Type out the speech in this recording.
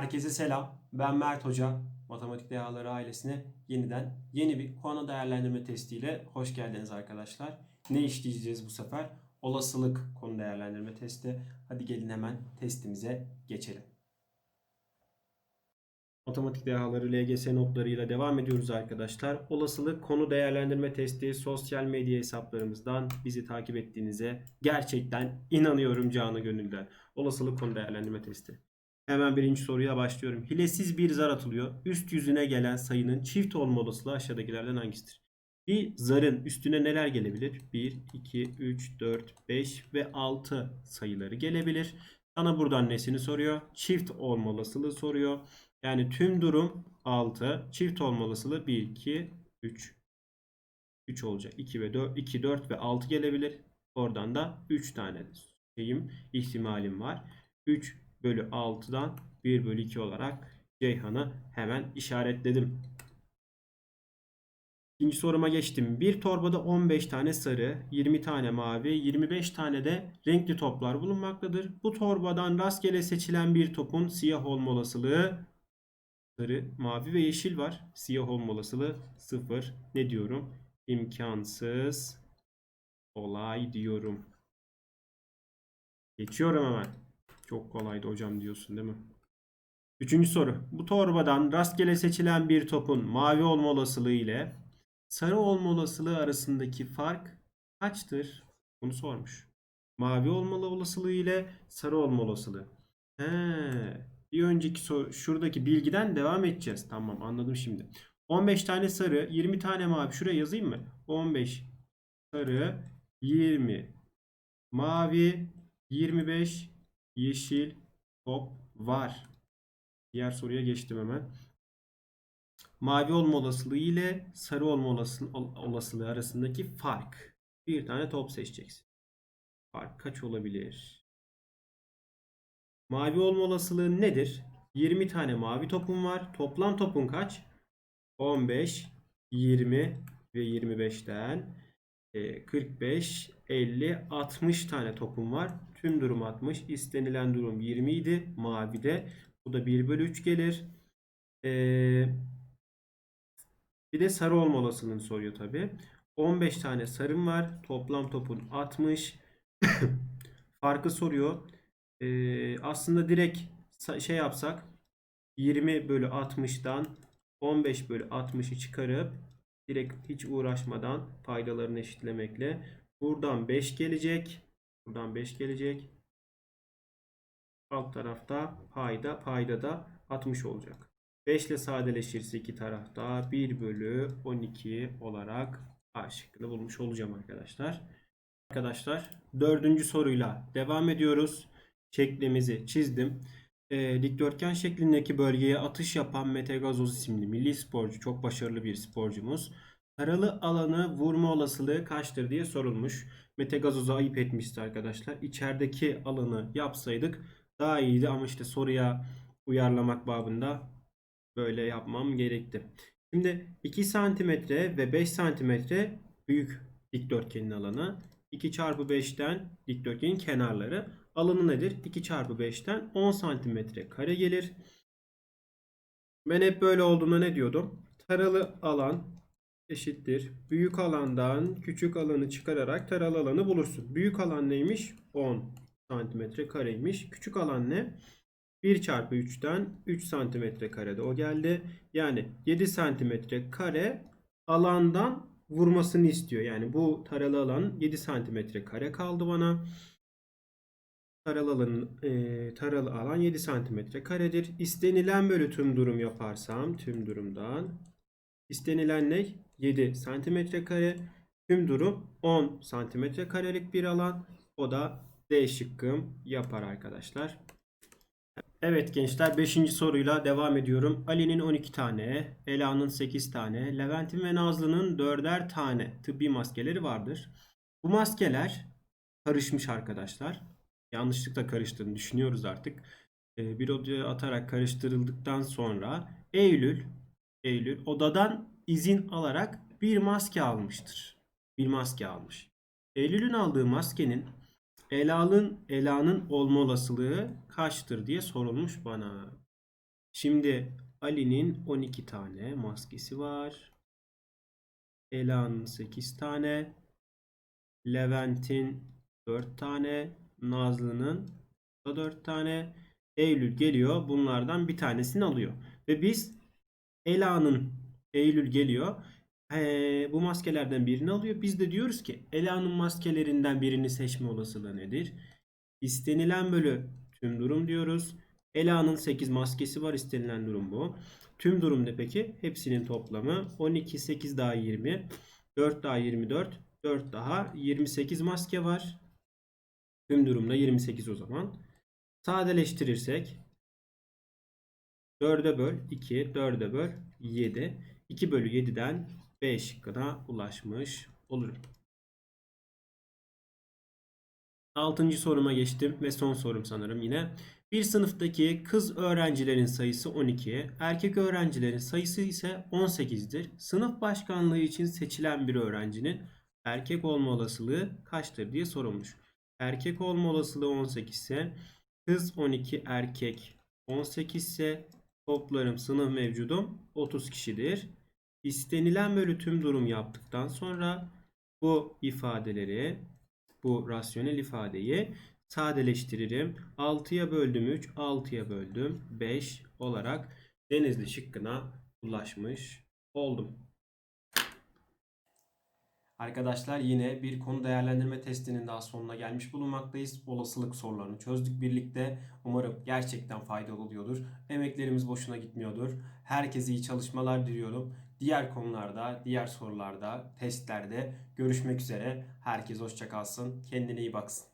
Herkese selam. Ben Mert Hoca. Matematik Dehaları ailesine yeniden yeni bir konu değerlendirme testiyle hoş geldiniz arkadaşlar. Ne işleyeceğiz bu sefer? Olasılık konu değerlendirme testi. Hadi gelin hemen testimize geçelim. Matematik dehaları LGS notlarıyla devam ediyoruz arkadaşlar. Olasılık konu değerlendirme testi sosyal medya hesaplarımızdan bizi takip ettiğinize gerçekten inanıyorum canı gönülden. Olasılık konu değerlendirme testi. Hemen birinci soruya başlıyorum. Hilesiz bir zar atılıyor. Üst yüzüne gelen sayının çift olma olasılığı aşağıdakilerden hangisidir? Bir zarın üstüne neler gelebilir? 1, 2, 3, 4, 5 ve 6 sayıları gelebilir. Sana buradan nesini soruyor? Çift olma olasılığı soruyor. Yani tüm durum 6. Çift olma olasılığı 1, 2, 3. 3 olacak. 2 ve 4, 2, 4 ve 6 gelebilir. Oradan da 3 tane şeyim, ihtimalim var. 3 bölü 6'dan 1 bölü 2 olarak Ceyhan'ı hemen işaretledim. İkinci soruma geçtim. Bir torbada 15 tane sarı, 20 tane mavi, 25 tane de renkli toplar bulunmaktadır. Bu torbadan rastgele seçilen bir topun siyah olma olasılığı sarı, mavi ve yeşil var. Siyah olma olasılığı 0. Ne diyorum? İmkansız olay diyorum. Geçiyorum hemen. Çok kolaydı hocam diyorsun değil mi? Üçüncü soru. Bu torbadan rastgele seçilen bir topun mavi olma olasılığı ile sarı olma olasılığı arasındaki fark kaçtır? Bunu sormuş. Mavi olma olasılığı ile sarı olma olasılığı. He, bir önceki soru, şuradaki bilgiden devam edeceğiz. Tamam anladım şimdi. 15 tane sarı, 20 tane mavi. Şuraya yazayım mı? 15 sarı, 20 mavi, 25 yeşil top var. Diğer soruya geçtim hemen. Mavi olma olasılığı ile sarı olma olasılığı, arasındaki fark. Bir tane top seçeceksin. Fark kaç olabilir? Mavi olma olasılığı nedir? 20 tane mavi topum var. Toplam topun kaç? 15, 20 ve 25'ten 45, 50, 60 tane topum var. Tüm durum 60. İstenilen durum 20 idi. Mavide. Bu da 1 bölü 3 gelir. Ee, bir de sarı olma olasılığını soruyor tabi. 15 tane sarım var. Toplam topun 60. Farkı soruyor. Ee, aslında direkt şey yapsak 20 bölü 60'dan 15 bölü 60'ı çıkarıp direkt hiç uğraşmadan paydalarını eşitlemekle buradan 5 gelecek. Buradan 5 gelecek. Alt tarafta payda payda da 60 olacak. 5 ile sadeleşirse iki tarafta 1 bölü 12 olarak A şıkkını bulmuş olacağım arkadaşlar. Arkadaşlar dördüncü soruyla devam ediyoruz. Şeklimizi çizdim. E, dikdörtgen şeklindeki bölgeye atış yapan Mete Gazoz isimli milli sporcu çok başarılı bir sporcumuz. Taralı alanı vurma olasılığı kaçtır diye sorulmuş. Mete Gazoz'a ayıp etmişti arkadaşlar. İçerideki alanı yapsaydık daha iyiydi ama işte soruya uyarlamak babında böyle yapmam gerekti. Şimdi 2 santimetre ve 5 santimetre büyük dikdörtgenin alanı. 2 çarpı 5'ten dikdörtgenin kenarları. Alanı nedir? 2 çarpı 5'ten 10 santimetre kare gelir. Ben hep böyle olduğuna ne diyordum? Taralı alan eşittir. Büyük alandan küçük alanı çıkararak taralı alanı bulursun. Büyük alan neymiş? 10 santimetre kareymiş. Küçük alan ne? 1 çarpı 3'ten 3 santimetre karede o geldi. Yani 7 santimetre kare alandan vurmasını istiyor. Yani bu taralı alan 7 santimetre kare kaldı bana. Taralı alan, e, taralı alan 7 santimetre karedir. İstenilen bölü tüm durum yaparsam tüm durumdan istenilen ne? 7 santimetre kare. Tüm durum 10 santimetre karelik bir alan. O da D şıkkım yapar arkadaşlar. Evet gençler 5. soruyla devam ediyorum. Ali'nin 12 tane, Ela'nın 8 tane, Levent'in ve Nazlı'nın 4'er tane tıbbi maskeleri vardır. Bu maskeler karışmış arkadaşlar. Yanlışlıkla karıştığını düşünüyoruz artık. Ee, bir odaya atarak karıştırıldıktan sonra Eylül Eylül odadan izin alarak bir maske almıştır. Bir maske almış. Eylül'ün aldığı maskenin Ela'nın Ela'nın olma olasılığı kaçtır diye sorulmuş bana. Şimdi Ali'nin 12 tane maskesi var. Ela'nın 8 tane. Levent'in 4 tane. Nazlı'nın da 4 tane. Eylül geliyor. Bunlardan bir tanesini alıyor. Ve biz Ela'nın Eylül geliyor. Ee, bu maskelerden birini alıyor. Biz de diyoruz ki Ela'nın maskelerinden birini seçme olasılığı nedir? İstenilen bölü tüm durum diyoruz. Ela'nın 8 maskesi var. istenilen durum bu. Tüm durum ne peki? Hepsinin toplamı 12, 8 daha 20, 4 daha 24, 4 daha 28 maske var. Tüm durumda 28 o zaman. Sadeleştirirsek 4'e böl 2, 4'e böl 7. 2 bölü 7'den B şıkkına ulaşmış olurum. Altıncı soruma geçtim ve son sorum sanırım yine. Bir sınıftaki kız öğrencilerin sayısı 12, erkek öğrencilerin sayısı ise 18'dir. Sınıf başkanlığı için seçilen bir öğrencinin erkek olma olasılığı kaçtır diye sorulmuş. Erkek olma olasılığı 18 ise kız 12 erkek 18 ise toplarım sınıf mevcudum 30 kişidir. İstenilen bölü tüm durum yaptıktan sonra bu ifadeleri bu rasyonel ifadeyi sadeleştiririm. 6'ya böldüm 3, 6'ya böldüm 5 olarak Denizli şıkkına ulaşmış oldum. Arkadaşlar yine bir konu değerlendirme testinin daha sonuna gelmiş bulunmaktayız. Olasılık sorularını çözdük birlikte. Umarım gerçekten faydalı oluyordur. Emeklerimiz boşuna gitmiyordur. Herkese iyi çalışmalar diliyorum. Diğer konularda, diğer sorularda, testlerde görüşmek üzere. Herkes hoşça kalsın. Kendine iyi baksın.